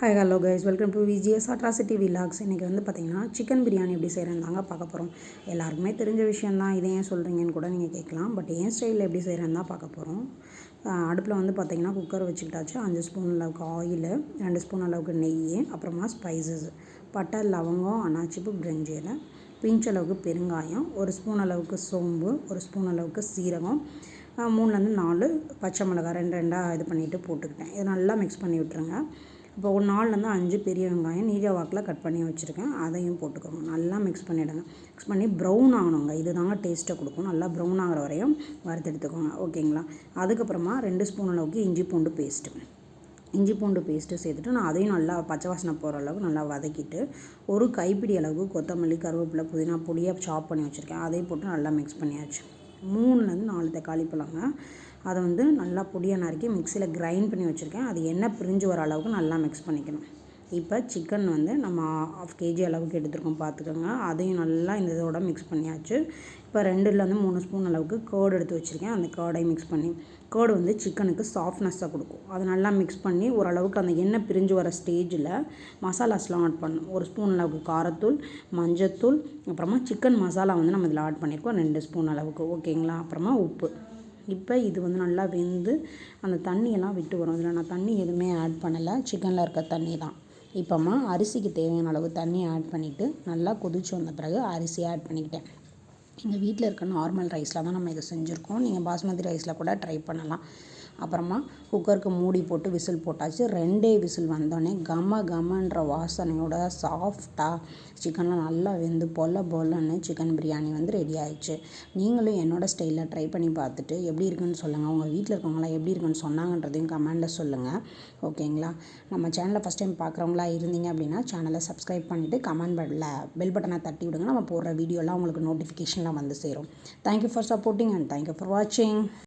Hi hello guys welcome to VGS atrocity vlogs இன்றைக்கி வந்து பார்த்திங்கன்னா சிக்கன் பிரியாணி எப்படி செய்கிறேன் தாங்க பார்க்க போகிறோம் எல்லாருக்குமே தெரிஞ்ச விஷயந்தான் இதை ஏன் சொல்கிறீங்கன்னு கூட நீங்கள் கேட்கலாம். பட் ஏன் ஸ்டைலில் எப்படி செய்கிறேன் தான் பார்க்க போகிறோம் அடுப்பில் வந்து பார்த்திங்கன்னா குக்கர் வச்சுக்கிட்டாச்சு. அஞ்சு ஸ்பூன் அளவுக்கு ஆயில் ரெண்டு ஸ்பூன் அளவுக்கு நெய் அப்புறமா ஸ்பைசஸ் பட்டை லவங்கம் அனாச்சிப்பு பிரிஞ்சியில் பிஞ்ச் அளவுக்கு பெருங்காயம் ஒரு ஸ்பூன் அளவுக்கு சோம்பு ஒரு ஸ்பூன் அளவுக்கு சீரகம் மூணுலேருந்து நாலு பச்சை மிளகாய் ரெண்டு ரெண்டாக இது பண்ணிவிட்டு போட்டுக்கிட்டேன். இது நல்லா மிக்ஸ் பண்ணி விட்டுருங்க. இப்போ ஒரு நாலுலேருந்து அஞ்சு பெரிய வெங்காயம் நீடியா வாக்கில் கட் பண்ணி வச்சுருக்கேன். அதையும் போட்டுக்கோங்க. நல்லா மிக்ஸ் பண்ணிவிடுங்க மிக்ஸ் பண்ணி ப்ரௌன் ஆகணுங்க. இது தாங்க டேஸ்ட்டை கொடுக்கும். நல்லா ப்ரௌன் ஆகிற வரையும் வறுத்து எடுத்துக்கோங்க ஓகேங்களா? அதுக்கப்புறமா ரெண்டு ஸ்பூன் அளவுக்கு இஞ்சி பூண்டு பேஸ்ட்டு இஞ்சி பூண்டு பேஸ்ட்டு சேர்த்துட்டு நான் அதையும் நல்லா பச்சை வாசனை போகிற அளவுக்கு நல்லா வதக்கிட்டு ஒரு கைப்பிடி அளவுக்கு கொத்தமல்லி கருவேப்பிலை புதினா பொடியாக சாப் பண்ணி வச்சுருக்கேன். அதையும் போட்டு நல்லா மிக்ஸ் பண்ணியாச்சு. மூணுலேருந்து நாலு தக்காளி பழங்க அதை வந்து நல்லா பொடியாக நறுக்கி மிக்சியில் கிரைண்ட் பண்ணி வச்சுருக்கேன். அது எண்ணெய் பிரிஞ்சு வர அளவுக்கு நல்லா மிக்ஸ் பண்ணிக்கணும். இப்போ சிக்கன் வந்து நம்ம ஆஃப் கேஜி அளவுக்கு எடுத்துருக்கோம் பார்த்துக்கோங்க. அதையும் நல்லா இந்த இதோட மிக்ஸ் பண்ணியாச்சு. இப்போ ரெண்டுலேருந்து மூணு ஸ்பூன் அளவுக்கு கேர்டு எடுத்து வச்சுருக்கேன். அந்த கேர்டையும் மிக்ஸ் பண்ணி கேர்டு வந்து சிக்கனுக்கு சாஃப்ட்னஸ்ஸாக கொடுக்கும். அதை நல்லா மிக்ஸ் பண்ணி ஓரளவுக்கு அந்த எண்ணெய் பிரிஞ்சு வர ஸ்டேஜில் மசாலாஸ்லாம் ஆட் பண்ணும் ஒரு ஸ்பூன் அளவுக்கு காரத்தூள் மஞ்சத்தூள் அப்புறமா சிக்கன் மசாலா வந்து நம்ம இதில் ஆட் பண்ணியிருக்கோம். ரெண்டு ஸ்பூன் அளவுக்கு ஓகேங்களா அப்புறமா உப்பு. இப்போ இது வந்து நல்லா வெந்து அந்த தண்ணியெல்லாம் விட்டு வரும். இதில் நான் தண்ணி எதுவுமே ஆட் பண்ணலை. சிக்கனில் இருக்க தண்ணி தான். இப்போம்மா அரிசிக்கு தேவையான அளவு தண்ணி ஆட் பண்ணிவிட்டு நல்லா கொதிச்சு வந்த பிறகு அரிசி ஆட் பண்ணிக்கிட்டேன். எங்கள் வீட்டில் இருக்க நார்மல் ரைஸில் தான் நம்ம இதை செஞ்சுருக்கோம். நீங்கள் பாஸ்மதி ரைஸில் கூட ட்ரை பண்ணலாம். அப்புறமா குக்கருக்கு மூடி போட்டு விசில் போட்டாச்சு. ரெண்டே விசில் வந்தோடனே கம கமன்ற வாசனையோட சாஃப்டாக சிக்கன்லாம் நல்லா வெந்து பொல்ல பொல்லன்னு சிக்கன் பிரியாணி வந்து ரெடி ஆயிடுச்சு. நீங்களும் என்னோடய ஸ்டைலில் ட்ரை பண்ணி பார்த்துட்டு எப்படி இருக்குன்னு சொல்லுங்கள் உங்கள் வீட்டில் இருக்கவங்களாம் எப்படி இருக்குன்னு சொன்னாங்கன்றதையும் கமெண்டில் சொல்லுங்கள் ஓகேங்களா? நம்ம சேனலை ஃபஸ்ட் டைம் பார்க்குறவங்களா இருந்தீங்க அப்படின்னா சேனலை சப்ஸ்கிரைப் பண்ணிவிட்டு கமெண்ட் பட்டில் பெல் பட்டனை தட்டி விடுங்க. நம்ம போடுற வீடியோலாம் உங்களுக்கு நோட்டிஃபிகேஷன்லாம் வந்து சேரும். Thank you for supporting and thank you for வாட்சிங்